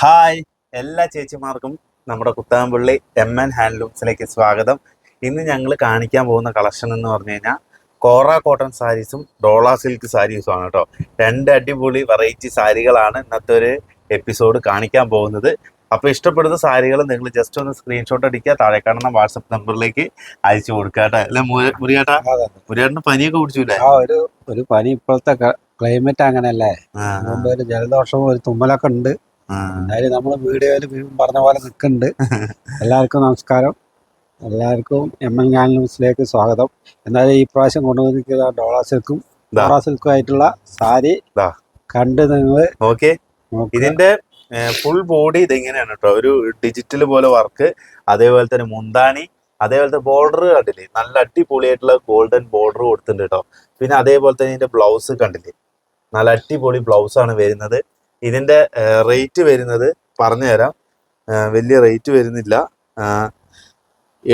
Hi എല്ലാ ചേച്ചിമാർക്കും നമ്മുടെ Kuthampully M N ഹാൻഡ്ലൂംസിലേക്ക് സ്വാഗതം. ഇന്ന് ഞങ്ങൾ കാണിക്കാൻ പോകുന്ന കളക്ഷൻ എന്ന് പറഞ്ഞു കഴിഞ്ഞാൽ കോറ കോട്ടൺ സാരീസും ഡോള സിൽക്ക് സാരീസും ആണ് കേട്ടോ രണ്ട് അടിപൊളി വെറൈറ്റി സാരികളാണ് ഇന്നത്തെ ഒരു എപ്പിസോഡ് കാണിക്കാൻ പോകുന്നത്. അപ്പോൾ ഇഷ്ടപ്പെടുന്ന സാരികൾ നിങ്ങൾ ജസ്റ്റ് ഒന്ന് സ്ക്രീൻഷോട്ട് അടിക്കുക താഴെ കാണുന്ന വാട്സപ്പ് നമ്പറിലേക്ക് അയച്ചു കൊടുക്കുക കേട്ടോ അല്ലെ മുരിയാട്ടാ മുരിയാട്ടിന് പനിയൊക്കെ പിടിച്ചില്ലേ? ഒരു ഒരു പനി ഇപ്പോഴത്തെ ക്ലൈമറ്റ് അങ്ങനെയല്ലേ? ജലദോഷവും ഒരു തുമ്മലൊക്കെ ഉണ്ട്. എന്തായാലും നമ്മൾ വീഡിയോയിൽ പറഞ്ഞ പോലെ നിൽക്കുന്നുണ്ട് എല്ലാവർക്കും നമസ്കാരം. എല്ലാവർക്കും എം എൻ ഗാൻ ന്യൂസിലേക്ക് സ്വാഗതം. എന്തായാലും ഈ പ്രാവശ്യം കൊണ്ടുവന്നിരിക്കുന്ന ഡോള സിൽക്കും. ഡോള സിൽക്കും ആയിട്ടുള്ള സാരി. കണ്ട് നിങ്ങൾ ഓക്കെ ഇതിന്റെ ഫുൾ ബോഡി ഇതിങ്ങനെയാണ് കേട്ടോ ഒരു ഡിജിറ്റൽ പോലെ വർക്ക് അതേപോലെ തന്നെ മുന്താണി അതേപോലത്തെ ബോർഡർ കണ്ടില്ലേ? നല്ല അടിപൊളിയായിട്ടുള്ള ഗോൾഡൻ ബോർഡർ കൊടുത്തിട്ടുണ്ട് കേട്ടോ പിന്നെ അതേപോലെ തന്നെ ഇതിന്റെ ബ്ലൗസ് കണ്ടില്ലേ? നല്ല അടിപൊളി ബ്ലൗസ് ആണ് വരുന്നത്. ഇതിന്റെ റേറ്റ് വരുന്നത് പറഞ്ഞുതരാം. വലിയ റേറ്റ് വരുന്നില്ല.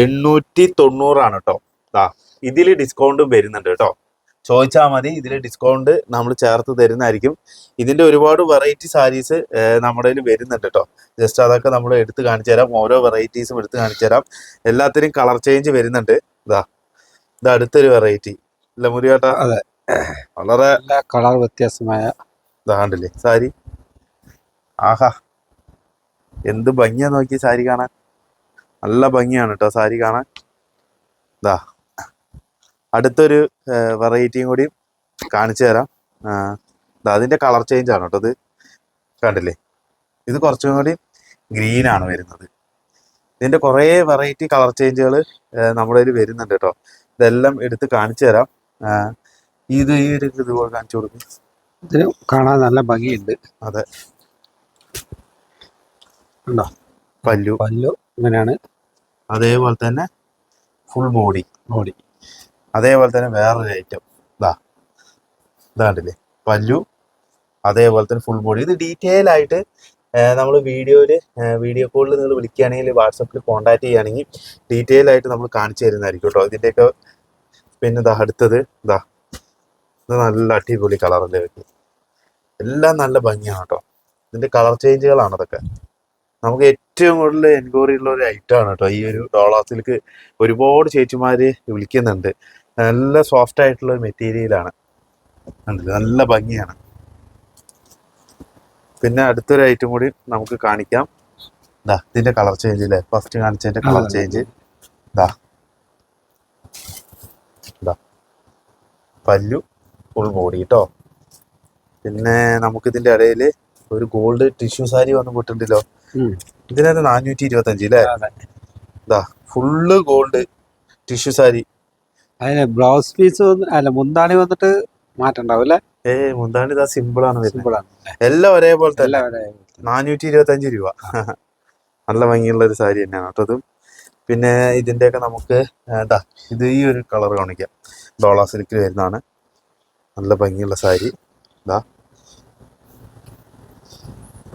എണ്ണൂറ്റി തൊണ്ണൂറാണ് കേട്ടോ ആ ഇതിൽ ഡിസ്കൗണ്ടും വരുന്നുണ്ട് കേട്ടോ ചോദിച്ചാൽ മതി ഇതിൽ ഡിസ്കൗണ്ട് നമ്മൾ ചേർത്ത് തരുന്നതായിരിക്കും. ഇതിന്റെ ഒരുപാട് വെറൈറ്റി സാരീസ് നമ്മുടെ കയ്യിൽ വരുന്നുണ്ട് കേട്ടോ ജസ്റ്റ് അതൊക്കെ നമ്മൾ എടുത്ത് കാണിച്ചു തരാം. ഓരോ വെറൈറ്റീസും എടുത്ത് കാണിച്ചു തരാം. എല്ലാത്തിനും കളർ ചേഞ്ച് വരുന്നുണ്ട്. ഇതാ ഇത് അടുത്തൊരു വെറൈറ്റി അല്ല മുരിയേട്ടാ അതെ. വളരെ കളർ വ്യത്യാസമായ ഇതാണ്ടില്ലേ സാരി? ആഹാ. എന്ത് ഭംഗിയാ നോക്കി സാരി കാണാൻ. നല്ല ഭംഗിയാണ് കേട്ടോ സാരി കാണാൻ. ഇതാ അടുത്തൊരു വെറൈറ്റിയും കൂടി കാണിച്ചു തരാം. അതിന്റെ കളർ ചേഞ്ച് ആണ് കേട്ടോ ഇത്. കണ്ടില്ലേ? ഇത് കുറച്ചും കൂടി ഗ്രീൻ ആണ് വരുന്നത്. ഇതിന്റെ കുറേ വെറൈറ്റി കളർ ചേഞ്ചുകൾ നമ്മുടെ കയ്യിൽ വരുന്നുണ്ട് കേട്ടോ ഇതെല്ലാം എടുത്ത് കാണിച്ചു തരാം. ഇത് ഈ ഒരു ഇതുപോലെ കാണിച്ചു കൊടുക്കും. ഇതിന് കാണാൻ നല്ല ഭംഗിയുണ്ട്. അതെ. ഉണ്ടോ? പല്ലു. പല്ലു ഇങ്ങനെയാണ്. അതേപോലെ തന്നെ ഫുൾ ബോഡി ബോഡി അതേപോലെ തന്നെ വേറൊരു ഐറ്റം ഇതാ ഇതാണ്ടില്ലേ പല്ലു അതേപോലെ തന്നെ ഫുൾ ബോഡി ഇത് ഡീറ്റെയിൽ ആയിട്ട് നമ്മൾ വീഡിയോയിൽ വീഡിയോ കോളിൽ നിങ്ങൾ വിളിക്കുകയാണെങ്കിൽ വാട്സപ്പിൽ കോൺടാക്ട് ചെയ്യുകയാണെങ്കിൽ ഡീറ്റെയിൽ ആയിട്ട് നമ്മൾ കാണിച്ചു തരുന്നതായിരിക്കും കേട്ടോ ഇതിന്റെയൊക്കെ പിന്നെ ഇതാ അടുത്തത് ഇതാ ഇത് നല്ല അടിപൊളി കളറല്ലേ എല്ലാം നല്ല ഭംഗിയാണ് കേട്ടോ ഇതിന്റെ കളർ ചേഞ്ചുകളാണ് അതൊക്കെ. നമുക്ക് ഏറ്റവും കൂടുതൽ എൻക്വയറി ഉള്ള ഒരു ഐറ്റം ആണ് കേട്ടോ. ഈ ഒരു ഡോളർ സിൽക്ക് ഒരുപാട് ചേച്ചിമാർ വിളിക്കുന്നുണ്ട്. നല്ല സോഫ്റ്റ് ആയിട്ടുള്ള മെറ്റീരിയലാണ്? നല്ല ഭംഗിയാണ്. പിന്നെ അടുത്തൊരു ഐറ്റം കൂടി നമുക്ക് കാണിക്കാം. ദാ ഇതിന്റെ കളർ ചേഞ്ച് ഇല്ലേ? ഫസ്റ്റ് കാണിച്ചതിന്റെ കളർ. ചേഞ്ച് ദാ. ഇതാ പല്ലു ഫുൾ ബോഡി കേട്ടോ പിന്നെ നമുക്ക് ഇതിന്റെ ഇടയിൽ ഒരു ഗോൾഡ് ടിഷ്യൂ സാരി വന്ന് പോയിട്ടുണ്ടല്ലോ ഇതിനായിരുന്നു ഇതിനകത്ത് നാനൂറ്റി ഇരുപത്തി അഞ്ച് അല്ലേ ഇതാ ഫുള്ള് ഗോൾഡ് ടിഷ്യൂ സാരി. അതിന് ബ്ലൗസ് പീസ് അല്ല മുന്താണി വന്നിട്ട് മാറ്റണ്ടാവും അല്ലേ? ഏ മുന്താണി ഇതാ സിമ്പിൾ ആണ് സിമ്പിൾ ആണ് എല്ലാം ഒരേപോലത്തെ നാനൂറ്റി ഇരുപത്തി അഞ്ച് രൂപ. നല്ല ഭംഗിയുള്ള ഒരു സാരി തന്നെയാണ് കേട്ടോ അതും. പിന്നെ ഇതിന്റെയൊക്കെ നമുക്ക് എന്താ ഇത് ഈ ഒരു കളർ കാണിക്കാം. ഡോളാ സിൽക്കിൽ വരുന്നതാണ്. നല്ല ഭംഗിയുള്ള സാരി. ഇതാ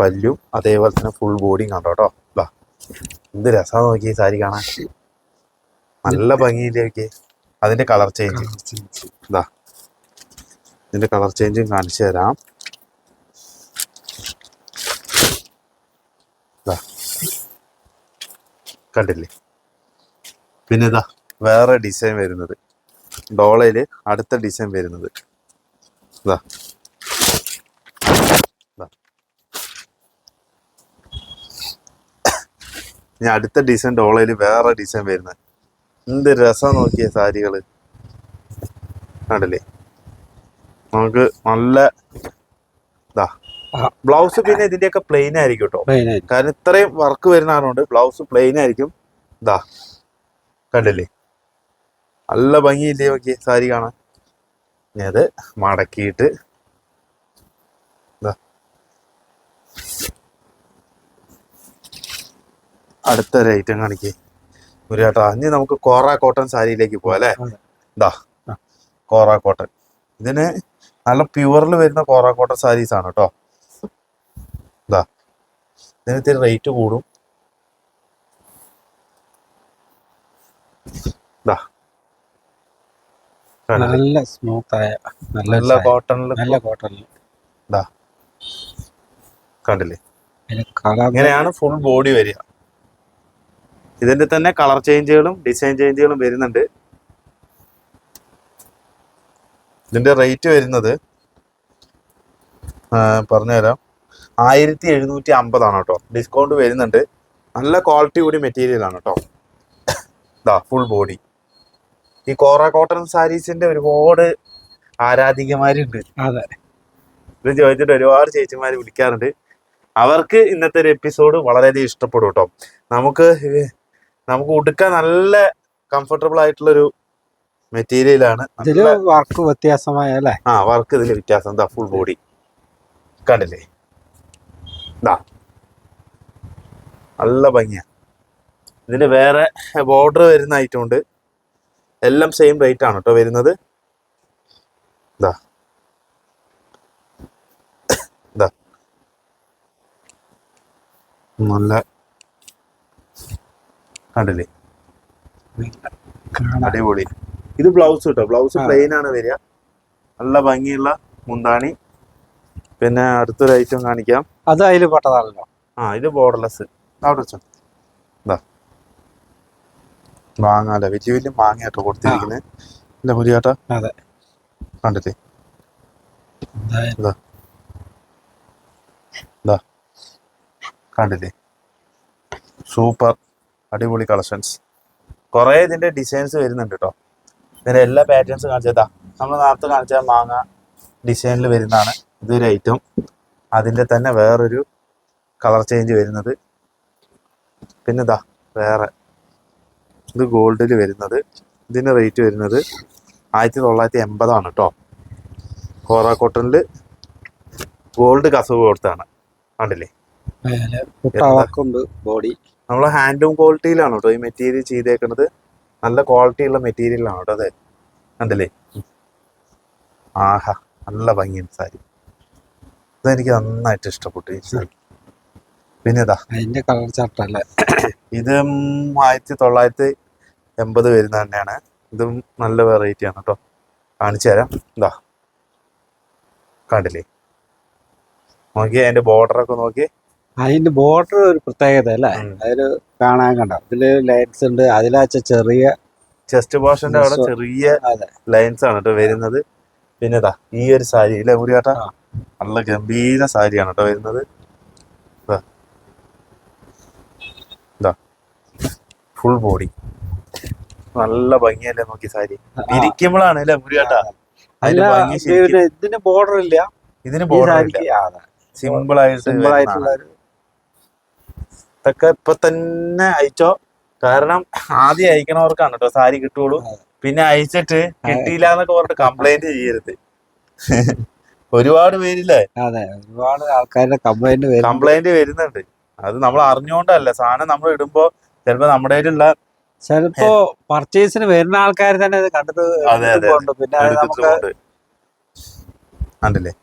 പല്ലും അതേപോലെ തന്നെ ഫുൾ ബോഡിയും കണ്ടോ കേട്ടോ ബാ എന്ത് രസമാണ് നോക്കി സാരി കാണാൻ. നല്ല ഭംഗിയില്ലേ നോക്കി അതിന്റെ കളർ ചേഞ്ച് ഇതാ ഇതിന്റെ കളർ ചേഞ്ചും കാണിച്ചു തരാം. കണ്ടില്ലേ? പിന്നെ ഇതാ വേറെ ഡിസൈൻ വരുന്നത്. ഡോളയിൽ അടുത്ത ഡിസൈൻ വരുന്നത്. ഇതാ. ഇനി അടുത്ത ഡിസൈൻ ഡോളയിൽ വേറെ ഡിസൈൻ വരുന്നത് എന്ത് രസം നോക്കിയ സാരികൾ. കണ്ടില്ലേ? നമുക്ക് നല്ല ഇതാ. ബ്ലൗസ് പിന്നെ ഇതിന്റെയൊക്കെ പ്ലെയിൻ ആയിരിക്കും കേട്ടോ കാരണം ഇത്രയും വർക്ക് വരുന്ന വരുന്നതുകൊണ്ട് ബ്ലൗസ് പ്ലെയിൻ ആയിരിക്കും. ഇതാ. കണ്ടില്ലേ? നല്ല ഭംഗിയില്ലേ നോക്കിയ സാരി കാണാൻ. ഇനി അത് മടക്കിയിട്ട് ഇതാ അടുത്തൊരു ഐറ്റം കാണിക്കേ. ഒരു ചേട്ടാ ഇനി നമുക്ക് കോറ കോട്ടൺ സാരിയിലേക്ക് പോവാം അല്ലേ. ഇതാ കോറ കോട്ടൺ. ഇതിന് നല്ല പ്യുവറിൽ വരുന്ന കോറ കോട്ടൺ സാരീസ് ആണ് കേട്ടോ. ഇതാ ഇതിന് ഇത്തിരി റേറ്റ് കൂടും. ഇതാ നല്ല സ്മൂത്ത് ആയ നല്ല കോട്ടണിൽ നല്ല കോട്ടണിൽ കണ്ടില്ലേ? അതിന് കളർ ഇങ്ങനെയാണ് ഫുൾ ബോഡി വരിക. ഇതിന്റെ തന്നെ കളർ ചേഞ്ചുകളും ഡിസൈൻ ചേഞ്ചുകളും വരുന്നുണ്ട്. ഇതിന്റെ റേറ്റ് വരുന്നത് പറഞ്ഞുതരാം. ആയിരത്തി എഴുന്നൂറ്റി അമ്പതാണ് കേട്ടോ. ഡിസ്കൗണ്ട് വരുന്നുണ്ട്. നല്ല ക്വാളിറ്റി കൂടി മെറ്റീരിയലാണ് കേട്ടോ. ഇതാ ഫുൾ ബോഡി ഈ കോറ കോട്ടൺ സാരീസിന്റെ ഒരുപാട് ആരാധികമാരുണ്ട്. അതെ. ഇത് ചോദിച്ചിട്ട് ഒരുപാട് ചേച്ചിമാർ വിളിക്കാറുണ്ട്. അവർക്ക് ഇന്നത്തെ ഒരു എപ്പിസോഡ് വളരെയധികം ഇഷ്ടപ്പെടും കേട്ടോ. നമുക്ക് നമുക്ക് ഉടുക്കാൻ നല്ല കംഫർട്ടബിൾ ആയിട്ടുള്ളൊരു മെറ്റീരിയലാണ് ഇതിൽ വർക്ക് വ്യത്യാസമായ അല്ലേ? ആ വർക്ക് ഇതിൽ വ്യത്യാസം. എന്താ ഫുൾ ബോഡി കണ്ടില്ലേ? ഇതാ നല്ല ഭംഗിയാ. ഇതിന് വേറെ ബോർഡർ വരുന്ന ഐറ്റം ഉണ്ട്. എല്ലാം സെയിം റേറ്റ് ആണ് കേട്ടോ വരുന്നത്. ഇതാ ഇതാ നല്ല കണ്ടില്ലേ അടിപൊളി. ഇത് ബ്ലൗസ് കേട്ടോ ബ്ലൗസ് പ്ലെയിൻ ആണ് വരിക. നല്ല ഭംഗിയുള്ള മുന്താണി. പിന്നെ അടുത്തൊരു ഐറ്റം കാണിക്കാം. അത് അതിൽ പെട്ടതാണല്ലോ. ആ ഇത് ബോർഡർലെസ് അവിടെ വെച്ചോ. ഇതാ മാങ്ങാല വലിയ വലിയ മാങ്ങ കേട്ടോ കൊടുത്തിരിക്കുന്നത് എന്റെ മുരിയാട്ട അതെ. കണ്ടില്ലേ? കണ്ടില്ലേ? സൂപ്പർ. അടിപൊളി കളക്ഷൻസ് കുറേ ഇതിന്റെ ഡിസൈൻസ് വരുന്നുണ്ട് കേട്ടോ ഇതിന്റെ എല്ലാ പാറ്റേൺസും കാണിച്ചതാ നമ്മൾ നേരത്തെ കാണിച്ച മാങ്ങ ഡിസൈനിൽ വരുന്നതാണ് ഇതൊരു ഐറ്റം അതിന്റെ തന്നെ വേറൊരു കളർ ചേഞ്ച് വരുന്നത്. പിന്നെ ഇതാ വേറെ. ഇത് ഗോൾഡിൽ വരുന്നത്. ഇതിന്റെ റേറ്റ് വരുന്നത് ആയിരത്തി തൊള്ളായിരത്തി എൺപതാണ് കേട്ടോ കോറ ഗോൾഡ് കസവ് കൊടുത്താണ് കണ്ടില്ലേ? ബോഡി നമ്മൾ ഹാൻഡ്ലൂം ക്വാളിറ്റിയിലാണ് കേട്ടോ ഈ മെറ്റീരിയൽ ചെയ്തേക്കുന്നത് നല്ല ക്വാളിറ്റി ഉള്ള മെറ്റീരിയലാണ് കേട്ടോ അതെ. കണ്ടില്ലേ? ആഹാ നല്ല ഭംഗിയുണ്ട് സാരി. ഇതെനിക്ക് നന്നായിട്ട് ഇഷ്ടപ്പെട്ടു ഈ സാരി. പിന്നെ ഇതാ. അതിന്റെ കളർ ചാർട്ടല്ലേ ഇത് ആയിരത്തി തൊള്ളായിരത്തി എൺപത് വരുന്ന തന്നെയാണ്. ഇതും നല്ല വെറൈറ്റി ആണ് കേട്ടോ. കാണിച്ചു തരാം. ഇതാ. കണ്ടില്ലേ? നോക്കി അതിന്റെ ബോർഡറൊക്കെ നോക്കി അതിന്റെ ബോർഡർ ഒരു പ്രത്യേകത അല്ലേ? ഉം. അതിൽ കാണാൻ കണ്ട? ഇതിൽ ലൈൻസ് ഉണ്ട്. അതിലാച്ച ചെറിയ ചെസ്റ്റ് പോർഷന്റെ അവിടെ ചെറിയ ലൈൻസ് ആണ് കേട്ടോ വരുന്നത്. പിന്നെ ഇതാ ഈ ഒരു സാരി ഇല്ലേ കേട്ടാ നല്ല ഗംഭീര സാരിയാണ് കേട്ടോ വരുന്നത്. ഫുൾ ബോഡി നല്ല ഭംഗിയല്ലേ നോക്കി സാരി. ഇരിക്കുമ്പോഴാണ് അല്ലേ അതിന്റെ ഭംഗി ഇതിന് ബോർഡർ ഇല്ല. ഇതിന് ബോർഡർ ഇല്ല. സിമ്പിൾ ആയിട്ട് സിമ്പിൾ ആയിട്ടുള്ള. ഇതൊക്കെ ഇപ്പൊ തന്നെ അയച്ചോ? കാരണം ആദ്യം അയക്കണവർക്കാണ് കേട്ടോ സാരി കിട്ടുള്ളൂ. പിന്നെ അയച്ചിട്ട് കിട്ടിയില്ല എന്നൊക്കെ പറഞ്ഞിട്ട് കംപ്ലൈന്റ് ചെയ്യരുത്. ഒരുപാട് പേരില്ലേ? അതെ ഒരുപാട് ആൾക്കാരുടെ കംപ്ലൈന്റ് കംപ്ലൈന്റ് വരുന്നുണ്ട്. അത് നമ്മൾ അറിഞ്ഞുകൊണ്ടല്ല. സാധനം നമ്മൾ ഇടുമ്പോ ചിലപ്പോ നമ്മുടെ കയ്യിലുള്ള ചിലപ്പോ പർച്ചേസിന് വരുന്ന ആൾക്കാർ തന്നെ ഇത് കണ്ടത്. പിന്നെ കണ്ടില്ലേ?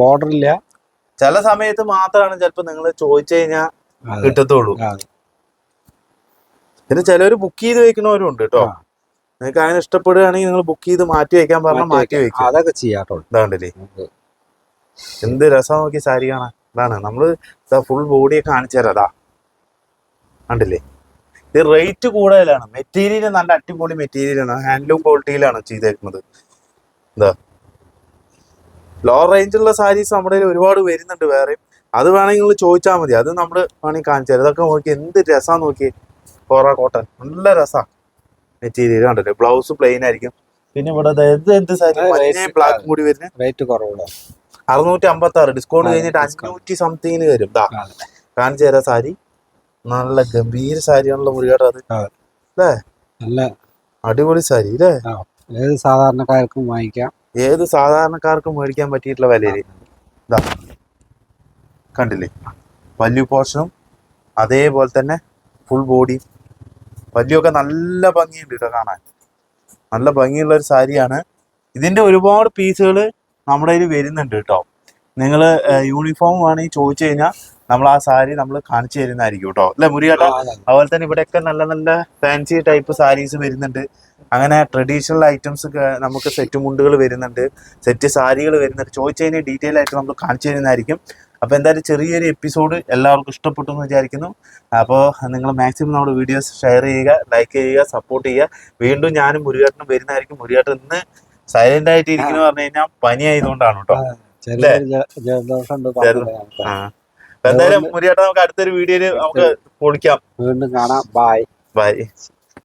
ബോർഡർ ഇല്ല. ചില സമയത്ത് മാത്രമാണ് ചിലപ്പോ നിങ്ങൾ ചോദിച്ചു കഴിഞ്ഞാൽ. കിട്ടത്തുള്ളൂ. പിന്നെ ചിലവര് ബുക്ക് ചെയ്ത് വെക്കുന്നവരും ഉണ്ട് കേട്ടോ നിങ്ങൾക്ക് അങ്ങനെ ഇഷ്ടപ്പെടുകയാണെങ്കിൽ നിങ്ങൾ ബുക്ക് ചെയ്ത് മാറ്റി വെക്കാൻ പറഞ്ഞാൽ മാറ്റി മാറ്റി വെക്കും. അതൊക്കെ ചെയ്യാട്ടോ. ഇതാണ്ടല്ലേ? എന്ത് രസം നോക്കി സാരി കാണാൻ. ഇതാണ്. നമ്മൾ ഫുൾ ബോഡിയെ കാണിച്ചു തരാം. അതാ കണ്ടില്ലേ? ഇത് റേറ്റ് കൂടുതലാണ്. മെറ്റീരിയൽ നല്ല അടിപൊളി മെറ്റീരിയലാണ് ഹാൻഡ്ലൂം ക്വാളിറ്റിയിലാണ് ചെയ്തേക്കുന്നത്. എന്താ ലോ റേഞ്ചുള്ള സാരീസ് നമ്മുടെ ഒരുപാട് വരുന്നുണ്ട് വേറെയും. അത് വേണമെങ്കിൽ നിങ്ങൾ ചോദിച്ചാൽ മതി. അത് നമ്മൾ വേണമെങ്കിൽ കാണിച്ചു തരാം. ഇതൊക്കെ നോക്കി എന്ത് രസമാണ് നോക്കി കോറ കോട്ടൺ. നല്ല രസാ. മെറ്റീരിയൽ കണ്ടല്ലേ? ബ്ലൗസ് പ്ലെയിൻ ആയിരിക്കും. പിന്നെ ഇവിടെ ഇത് എന്ത് സാരി? ബ്ലാക്ക് കൂടി വരുന്നത് റേറ്റ് കുറവുള്ള അറുന്നൂറ്റി അമ്പത്തി ആറ് ഡിസ്കൗണ്ട് കഴിഞ്ഞിട്ട്. അഞ്ഞൂറ്റി സംതിങ്ങിന് വരും. ദാ. കാണിച്ചു തരാം സാരി. നല്ല ഗംഭീര സാരിയാണല്ലോ മുരുകാട്ട അത്. നല്ല അടിപൊളി സാരി അല്ലേ ഏത് സാധാരണക്കാർക്കും വാങ്ങിക്കാം. ഏത് സാധാരണക്കാർക്കും മേടിക്കാൻ പറ്റിയിട്ടുള്ള വിലയിൽ. ഇതാ കണ്ടില്ലേ? വലിയ പോർഷനും അതേപോലെ തന്നെ ഫുൾ ബോഡി വലിയൊക്കെ നല്ല ഭംഗിയുണ്ട് കേട്ടോ കാണാൻ. നല്ല ഭംഗിയുള്ള ഒരു സാരിയാണ്. ഇതിന്റെ ഒരുപാട് പീസുകൾ നമ്മുടെ കയ്യിൽ വരുന്നുണ്ട് കേട്ടോ നിങ്ങൾ യൂണിഫോം വേണമെങ്കിൽ ചോദിച്ചു കഴിഞ്ഞാൽ നമ്മൾ ആ സാരി നമ്മൾ കാണിച്ചു തരുന്നതായിരിക്കും കേട്ടോ അല്ലെ മുരിയാട്ട അതുപോലെ തന്നെ ഇവിടെയൊക്കെ നല്ല നല്ല ഫാൻസി ടൈപ്പ് സാരീസ് വരുന്നുണ്ട്. അങ്ങനെ ട്രഡീഷണൽ ഐറ്റംസ് നമുക്ക് സെറ്റ് മുണ്ടുകൾ വരുന്നുണ്ട്. സെറ്റ് സാരികൾ വരുന്നുണ്ട്. ചോദിച്ചു കഴിഞ്ഞാൽ ഡീറ്റെയിൽ ആയിട്ട് നമ്മൾ കാണിച്ചു തരുന്നതായിരിക്കും. അപ്പോൾ എന്തായാലും ചെറിയൊരു എപ്പിസോഡ് എല്ലാവർക്കും ഇഷ്ടപ്പെട്ടു എന്ന് വിചാരിക്കുന്നു. അപ്പോൾ നിങ്ങൾ മാക്സിമം നമ്മുടെ വീഡിയോസ് ഷെയർ ചെയ്യുക ലൈക്ക് ചെയ്യുക സപ്പോർട്ട് ചെയ്യുക. വീണ്ടും ഞാനും മുരുകേട്ടനും വരുന്നതായിരിക്കും. മുരുകേട്ടൻ ഇന്ന് സൈലന്റ് ആയിട്ട് ഇരിക്കുന്നു പറഞ്ഞു കഴിഞ്ഞാൽ പനി ആയതുകൊണ്ടാണ് കേട്ടോ എന്തായാലും മുരുകേട്ടൻ നമുക്ക് അടുത്തൊരു വീഡിയോയിൽ നമുക്ക് പൊളിക്കാം. വീണ്ടും കാണാം. Bye bye